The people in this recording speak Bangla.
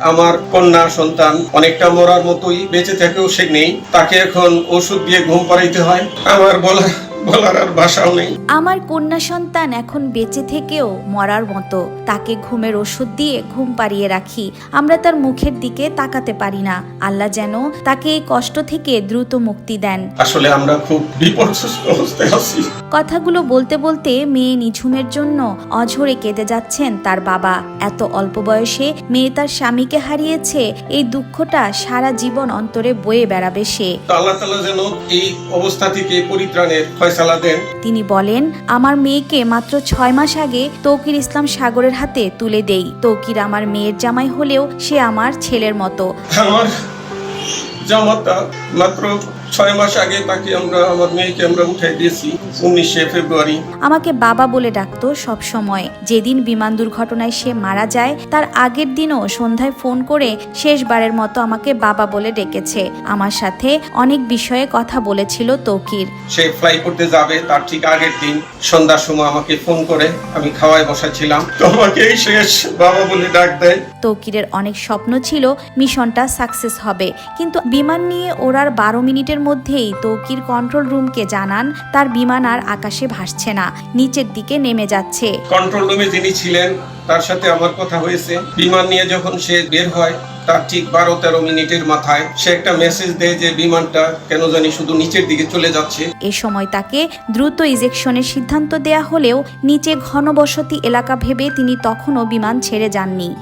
আমার কন্যা সন্তান অনেকটা মরার মতোই বেঁচে থেকেও সে নেই। তাকে এখন ওষুধ দিয়ে ঘুম পাড়াইতে হয়। আমার বলা বলার আর ভাষাও নেই। আমার কন্যা সন্তান এখন বেঁচে থেকেও মরার মতো। তাকে ঘুমের ওষুধ দিয়ে ঘুম পাড়িয়ে রাখি। আমরা তার মুখের দিকে তাকাতে পারি না। আল্লাহ যেন তাকে এই কষ্ট থেকে দ্রুত মুক্তি দেন। আসলে আমরা খুব বিপর্যস্ত অবস্থায় আছি। কথাগুলো বলতে বলতে মেয়ে নিঝুমের জন্য অঝরে কেঁদে যাচ্ছেন তার বাবা। এত অল্প বয়সে মেয়ে তার স্বামীকে হারিয়েছে। এই দুঃখটা সারা জীবন অন্তরে বয়ে বেড়াবে সে। আল্লাহ তালা যেন এই অবস্থা থেকে পরিত্রাণের তিনি বলেন আমার মেয়েকে মাত্র ছয় মাস আগে তৌকির ইসলাম সাগরের হাতে তুলে দেই। তৌকির আমার মেয়ের জামাই হলেও সে আমার ছেলের মতো। আমার জামাতা মাত্র ছয় মাস আগে তাকে আমরা আমার মেয়েকে আমরা উঠাই দিয়েছি উনিশে ফেব্রুয়ারি। আমাকে বাবা বলে ডাকতো সব সময়। যেদিন বিমান দুর্ঘটনায় সে মারা যায় তার আগের দিনও সন্ধ্যায় ফোন করে শেষবারের মতো আমাকে বাবা বলে ডেকেছে। আমার সাথে অনেক বিষয়ে কথা বলেছিল তৌকির। সে ফ্লাই করতে যাবে তার ঠিক আগের দিন সন্ধ্যার সময় আমাকে ফোন করে আমি খাওয়ায় বসাছিলাম। তো আমাকে শেষ বাবা বলে ডাক দেয়। তৌকিরের অনেক স্বপ্ন ছিল মিশনটা সাকসেস হবে। কিন্তু বিমান নিয়ে ওড়ার বারো মিনিটের মধ্যেই তৌকির কন্ট্রোল রুমকে জানান তার বিমান আর আকাশে ভাসছে না নিচের দিকে নেমে যাচ্ছে। কন্ট্রোল রুমে যিনি ছিলেন তার সাথে আমার কথা হয়েছে। বিমান নিয়ে যখন সে বের হয় তার ঠিক বারো তেরো মিনিটের মাথায় সে একটা মেসেজ দেয় যে বিমানটা কেন জানি শুধু নিচের দিকে চলে যাচ্ছে। এ সময় তাকে দ্রুত ইজেকশনের সিদ্ধান্ত দেয়া হলেও নিচে ঘনবসতি এলাকা ভেবে তিনি তখনও বিমান ছেড়ে যাননি।